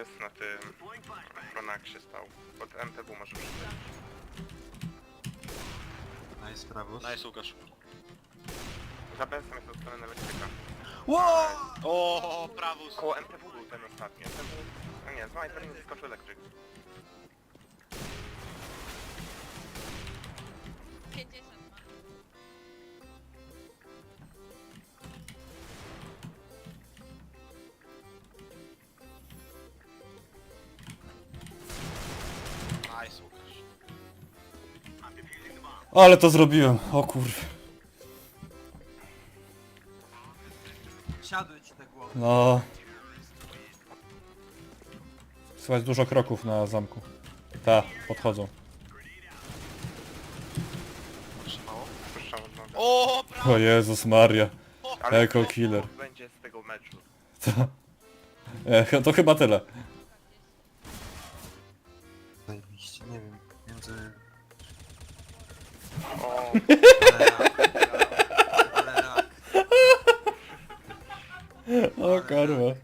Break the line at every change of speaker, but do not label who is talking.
jest na tym... Pronaksie stał. Pod MTW może być.
Nice, prawus.
Nice Łukasz.
Za BS-em jest od strony elektryka.
Wow!
O, prawus.
Koło MTW był ten ostatni. MTW... No nie, z Viper nie zaskoczył elektryk.
Nice Łukasz.
Ale to zrobiłem, o kurwa.
Siadły ci te głowy.
No. Słychać dużo kroków na zamku. Ta, podchodzą.
Trzymało. O.
O Jezus Maria.
Ale
Echo killer.
będzie z tego meczu?
To, to chyba tyle.
Zajebiście, nie wiem. Między...
O,
Ale rak. Ale rak.
O karma.